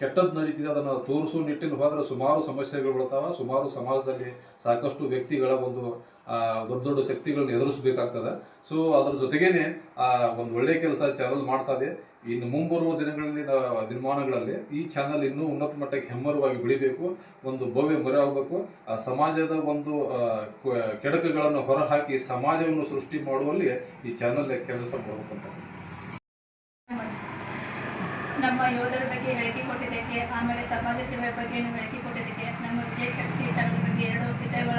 ಕೆಟ್ಟದ್ದು ನಡೀತಿದೆ ಅದನ್ನು ತೋರಿಸೋ ನಿಟ್ಟಿನಲ್ಲಿ ಹೋದ್ರೆ ಸುಮಾರು ಸಮಸ್ಯೆಗಳು ಬರ್ತಾವ. ಸುಮಾರು ಸಮಾಜದಲ್ಲಿ ಸಾಕಷ್ಟು ವ್ಯಕ್ತಿಗಳ ಒಂದು ದೊಡ್ಡ ದೊಡ್ಡ ಶಕ್ತಿಗಳನ್ನ ಎದುರಿಸಬೇಕಾಗ್ತದೆ. ಸೊ ಅದರ ಜೊತೆಗೇನೆ, ಆ, ಒಂದು ಒಳ್ಳೆ ಕೆಲಸ ಚಾನಲ್ ಮಾಡ್ತಾ ಇದೆ. ಇನ್ನು ಮುಂಬರುವ ದಿನಗಳಲ್ಲಿ ದಿನಮಾನಗಳಲ್ಲಿ ಈ ಚಾನಲ್ ಇನ್ನೂ ಉನ್ನತ ಮಟ್ಟಕ್ಕೆ ಹೆಮ್ಮರವಾಗಿ ಬೆಳಿಬೇಕು, ಒಂದು ಭವ್ಯ ಮೊರೆ ಆಗಬೇಕು. ಸಮಾಜದ ಒಂದು ಕೆಡಕುಗಳನ್ನು ಹೊರಹಾಕಿ ಸಮಾಜವನ್ನು ಸೃಷ್ಟಿ ಮಾಡುವಲ್ಲಿ ಈ ಚಾನಲ್ ಕೆಲಸ ಮಾಡಬೇಕು ಅಂತ ನಮ್ಮ ಯೋಧರ ಬಗ್ಗೆ ಹೇಳಿಕೆ ಕೊಟ್ಟಿದ್ದಕ್ಕೆ, ಆಮೇಲೆ ಸಮಾಜ ಸೇವೆ ಬಗ್ಗೆ ಹೇಳಿಕೆ ಕೊಟ್ಟಿದ್ದಕ್ಕೆ, ನಮ್ಮ ವಿಜಯ ಶಕ್ತಿ ಚಾನಲ್ ಬಗ್ಗೆ ಎರಡು ವಿಧಗಳ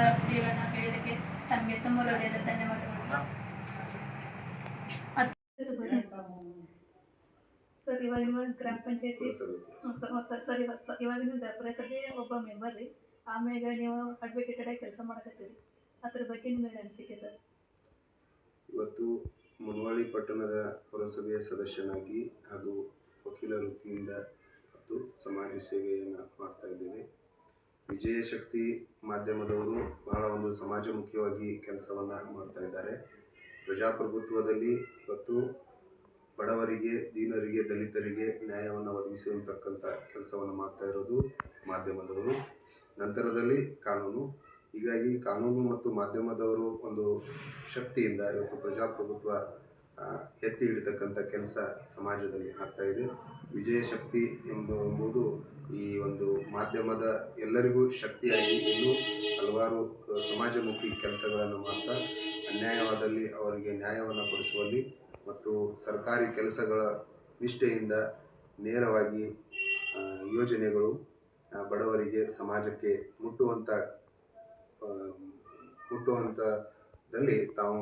ತಮಗೆ ತುಂಬ ಹೃದಯದ ಧನ್ಯವಾದಗಳು ಸರ್. ಸರ್ ಇವಾಗ ನಿಮ್ಮ ಗ್ರಾಮ ಪಂಚಾಯತಿ ಸರ್ ಇವಾಗ ಇವಾಗಿನ ಪುರಸಭೆ ಒಬ್ಬ ಮೆಂಬರ್ ರೀ. ಆಮೇಲೆ ನೀವು ಅಡ್ವೊಕೇಟ್ ಆಗಿ ಕೆಲಸ ಮಾಡಕತ್ತೀರಿ. ಅದ್ರ ಬಗ್ಗೆ ನಿಮಗೆ ಅನಿಸಿಕೆ ಸರ್. ಇವತ್ತು ಮುನವಳ್ಳಿ ಪಟ್ಟಣದ ಪುರಸಭೆಯ ಸದಸ್ಯನಾಗಿ ಹಾಗೂ ವಕೀಲ ವೃತ್ತಿಯಿಂದ ಮತ್ತು ಸಮಾಜ ಸೇವೆಯನ್ನು ಮಾಡ್ತಾ ಇದ್ದೇನೆ ವಿಜಯ ಶಕ್ತಿ ಮಾಧ್ಯಮದವರು ಬಹಳ ಒಂದು ಸಮಾಜಮುಖಿಯಾಗಿ ಕೆಲಸವನ್ನು ಮಾಡ್ತಾ ಇದ್ದಾರೆ. ಪ್ರಜಾಪ್ರಭುತ್ವದಲ್ಲಿ ಇವತ್ತು ಬಡವರಿಗೆ, ದೀನರಿಗೆ, ದಲಿತರಿಗೆ ನ್ಯಾಯವನ್ನು ಒದಗಿಸುವಂತಕ್ಕಂಥ ಕೆಲಸವನ್ನು ಮಾಡ್ತಾ ಇರೋದು ಮಾಧ್ಯಮದವರು. ನಂತರದಲ್ಲಿ ಕಾನೂನು. ಹೀಗಾಗಿ ಕಾನೂನು ಮತ್ತು ಮಾಧ್ಯಮದವರು ಒಂದು ಶಕ್ತಿಯಿಂದ ಇವತ್ತು ಪ್ರಜಾಪ್ರಭುತ್ವ ಎತ್ತಿ ಹಿಡಿತಕ್ಕಂಥ ಕೆಲಸ ಸಮಾಜದಲ್ಲಿ ಆಗ್ತಾ ಇದೆ. ವಿಜಯಶಕ್ತಿ ಎಂಬ ಎಂಬುದು ಈ ಒಂದು ಮಾಧ್ಯಮದ ಎಲ್ಲರಿಗೂ ಶಕ್ತಿಯಾಗಿ ಇನ್ನೂ ಹಲವಾರು ಸಮಾಜಮುಖಿ ಕೆಲಸಗಳನ್ನು ಮಾಡ್ತಾ ಅನ್ಯಾಯವಾದಲ್ಲಿ ಅವರಿಗೆ ನ್ಯಾಯವನ್ನು ಕೊಡಿಸುವಲ್ಲಿ ಮತ್ತು ಸರ್ಕಾರಿ ಕೆಲಸಗಳ ನಿಷ್ಠೆಯಿಂದ ನೇರವಾಗಿ ಯೋಜನೆಗಳು ಬಡವರಿಗೆ ಸಮಾಜಕ್ಕೆ ಮುಟ್ಟುವಂಥ ಮುಟ್ಟುವಂಥದಲ್ಲಿ ತಾವು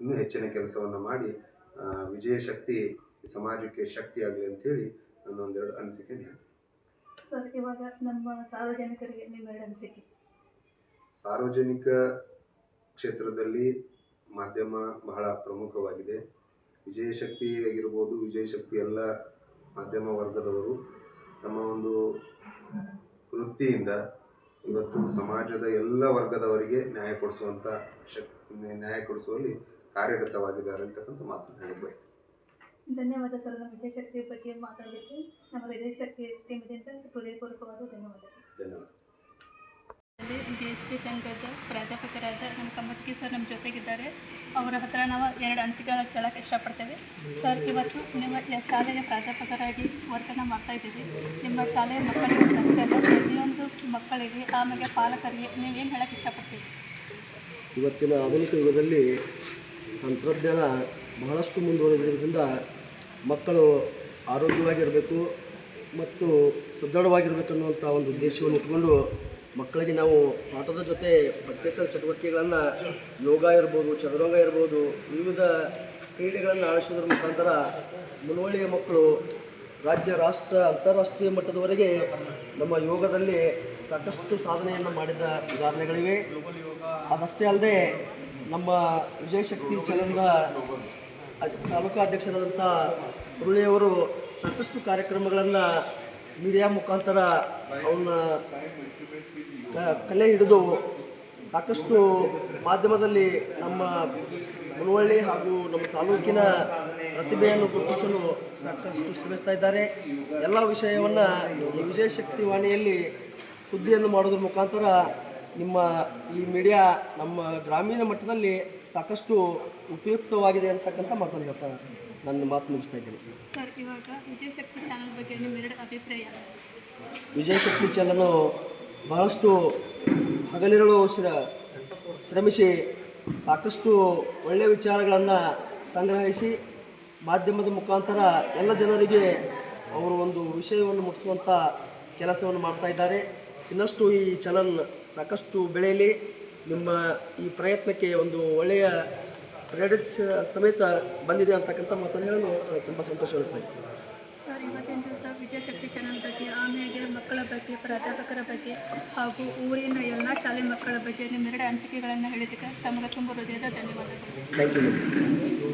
ಇನ್ನೂ ಹೆಚ್ಚಿನ ಕೆಲಸವನ್ನು ಮಾಡಿ ವಿಜಯ ಶಕ್ತಿ ಸಮಾಜಕ್ಕೆ ಶಕ್ತಿಯಾಗಲಿ ಅಂತೇಳಿ ನನ್ನ ಒಂದೆರಡು ಅನಿಸಿಕೆ ಸರ್ ಇವಾಗ ನಮ್ಮ ಸಾರ್ವಜನಿಕರಿಗೆ ನಿಮ್ಮೆರಡು ಅನಿಸಿಕೆ. ಸಾರ್ವಜನಿಕ ಕ್ಷೇತ್ರದಲ್ಲಿ ಮಾಧ್ಯಮ ಬಹಳ ಪ್ರಮುಖವಾಗಿದೆ. ವಿಜಯ ಶಕ್ತಿ ಆಗಿರ್ಬೋದು ವಿಜಯ ಶಕ್ತಿ ಎಲ್ಲ ಮಾಧ್ಯಮ ವರ್ಗದವರು ತಮ್ಮ ಒಂದು ವೃತ್ತಿಯಿಂದ ಇವತ್ತು ಸಮಾಜದ ಎಲ್ಲ ವರ್ಗದವರಿಗೆ ನ್ಯಾಯ ಕೊಡಿಸುವಂಥ ಶಕ್ ನ್ಯಾಯ ಕೊಡಿಸುವಲ್ಲಿ ಕಾರ್ಯಗತವಾಗಿದ್ದಾರೆ ಅಂತಕ್ಕಂಥ ಮಾತನ್ನು ಹೇಳಿ ಬಯಸ್ತೀನಿ. ಧನ್ಯವಾದ ಸರ್. ನಮ್ಮ ವಿಜಯ ಶಕ್ತಿ ಬಗ್ಗೆ ಮಾತಾಡಬೇಕು. ನಮ್ಮ ವಿಜಯ ಶಕ್ತಿ ಟೀಮದಿಂದ ಹೃದಯಪೂರ್ವಕವಾದ ಧನ್ಯವಾದ. ಧನ್ಯವಾದ. ಜಿ ಎಸ್ ಪಿ ಸಂಘದ ಪ್ರಾಧ್ಯಾಪಕರಾದ ನಮ್ಮ ಕಮತ್ಕಿ ಸರ್ ನಮ್ಮ ಜೊತೆಗಿದ್ದಾರೆ. ಅವರ ಹತ್ರ ನಾವು ಎರಡು ಅನಿಸಿಕೆಗಳನ್ನ ಕೇಳೋಕ್ಕೆ ಇಷ್ಟಪಡ್ತೇವೆ. ಸರ್ ಇವತ್ತು ನಿಮ್ಮ ಶಾಲೆಯ ಪ್ರಾಧ್ಯಾಪಕರಾಗಿ ವರ್ತನೆ ಮಾಡ್ತಾ ಇದ್ದೀವಿ ನಿಮ್ಮ ಶಾಲೆಯ ಮಕ್ಕಳಿಗೆ ಅಷ್ಟೇ ಅಲ್ಲ ಪ್ರತಿಯೊಂದು ಮಕ್ಕಳಿಗೆ ಆಮೇಲೆ ಪಾಲಕರಿಗೆ ನೀವು ಏನು ಹೇಳೋಕ್ಕೆ ಇಷ್ಟಪಡ್ತೀವಿ ಇವತ್ತಿನ ಆಧುನಿಕ ಯುಗದಲ್ಲಿ ತಂತ್ರಜ್ಞಾನ ಬಹಳಷ್ಟು ಮುಂದುವರೆದಿರೋದ್ರಿಂದ ಮಕ್ಕಳು ಆರೋಗ್ಯವಾಗಿರಬೇಕು ಮತ್ತು ಸದೃಢವಾಗಿರಬೇಕನ್ನುವಂಥ ಒಂದು ಉದ್ದೇಶವನ್ನು ಇಟ್ಕೊಂಡು ಮಕ್ಕಳಿಗೆ ನಾವು ಪಾಠದ ಜೊತೆ ಪಠ್ಯೇತರ ಚಟುವಟಿಕೆಗಳನ್ನು ಯೋಗ ಇರ್ಬೋದು, ಚದುರಂಗ ಇರ್ಬೋದು, ವಿವಿಧ ಕ್ರೀಡೆಗಳನ್ನು ಆಡಿಸೋದ್ರ ಮುಖಾಂತರ ಮುಳುವಳ್ಳಿಯ ಮಕ್ಕಳು ರಾಜ್ಯ, ರಾಷ್ಟ್ರ, ಅಂತಾರಾಷ್ಟ್ರೀಯ ಮಟ್ಟದವರೆಗೆ ನಮ್ಮ ಯೋಗದಲ್ಲಿ ಸಾಕಷ್ಟು ಸಾಧನೆಯನ್ನು ಮಾಡಿದ ಉದಾಹರಣೆಗಳಿವೆ. ಅದಷ್ಟೇ ಅಲ್ಲದೆ ನಮ್ಮ ವಿಜಯಶಕ್ತಿ ಚಲನದ ತಾಲೂಕಾ ಅಧ್ಯಕ್ಷರಾದಂಥ ಹುರುಳಿಯವರು ಸಾಕಷ್ಟು ಕಾರ್ಯಕ್ರಮಗಳನ್ನು ಮೀಡಿಯಾ ಮುಖಾಂತರ ಅವನ್ನ ಕಲೆ ಹಿಡಿದು ಸಾಕಷ್ಟು ಮಾಧ್ಯಮದಲ್ಲಿ ನಮ್ಮ ಮುನವಳ್ಳಿ ಹಾಗೂ ನಮ್ಮ ತಾಲೂಕಿನ ಪ್ರತಿಭೆಯನ್ನು ಗುರುತಿಸಲು ಸಾಕಷ್ಟು ಶ್ರಮಿಸ್ತಾ ಇದ್ದಾರೆ. ಎಲ್ಲ ವಿಷಯವನ್ನು ವಿಜಯಶಕ್ತಿ ವಾಣಿಯಲ್ಲಿ ಸುದ್ದಿಯನ್ನು ಮಾಡೋದ್ರ ಮುಖಾಂತರ ನಿಮ್ಮ ಈ ಮೀಡಿಯಾ ನಮ್ಮ ಗ್ರಾಮೀಣ ಮಟ್ಟದಲ್ಲಿ ಸಾಕಷ್ಟು ಉಪಯುಕ್ತವಾಗಿದೆ ಅಂತಕ್ಕಂಥ ಮಾತನ್ನು ಹೇಳ್ತಾ ನನ್ನ ಮಾತು ಮುಗಿಸ್ತಾ ಇದ್ದೀನಿ. ಸರ್ ಇವಾಗ ವಿಜಯಶಕ್ತಿ ಚಾನಲ್ ಬಗ್ಗೆ ನಿಮ್ಮೆರಡು ಅಭಿಪ್ರಾಯ? ವಿಜಯಶಕ್ತಿ ಬಹಳಷ್ಟು ಹಗಲಿರಳು ಶ್ರ ಶ್ರಮಿಸಿ ಸಾಕಷ್ಟು ಒಳ್ಳೆಯ ವಿಚಾರಗಳನ್ನು ಸಂಗ್ರಹಿಸಿ ಮಾಧ್ಯಮದ ಮುಖಾಂತರ ಎಲ್ಲ ಜನರಿಗೆ ಅವರು ಒಂದು ವಿಷಯವನ್ನು ಮುಟ್ಟಿಸುವಂಥ ಕೆಲಸವನ್ನು ಮಾಡ್ತಾ ಇದ್ದಾರೆ. ಇನ್ನಷ್ಟು ಈ ಚಲನ್ ಸಾಕಷ್ಟು ಬೆಳೆಯಲಿ ನಿಮ್ಮ ಈ ಪ್ರಯತ್ನಕ್ಕೆ ಒಂದು ಒಳ್ಳೆಯ ಕ್ರೆಡಿಟ್ಸ್ ಸಮೇತ ಬಂದಿದೆ ಅಂತಕ್ಕಂಥ ಮಾತನ್ನು ಹೇಳಲು ತುಂಬ ಸಂತೋಷ ಸರ್ ಇವತ್ತಿನ ದಿವಸ ವಿದ್ಯಾಶಕ್ತಿ ಚಾನಲ್ ಬಗ್ಗೆ ಆಮೇಲೆ ಮಕ್ಕಳ ಬಗ್ಗೆ ಪ್ರಾಧ್ಯಾಪಕರ ಬಗ್ಗೆ ಹಾಗೂ ಊರಿನ ಎಲ್ಲ ಶಾಲೆ ಮಕ್ಕಳ ಬಗ್ಗೆ ನಿಮ್ಮೆರಡು ಅನಿಸಿಕೆಗಳನ್ನು ಹೇಳಿದ್ದಕ್ಕೆ ತಮಗೆ ತುಂಬ ಹೃದಯದ ಧನ್ಯವಾದಗಳು. Thank you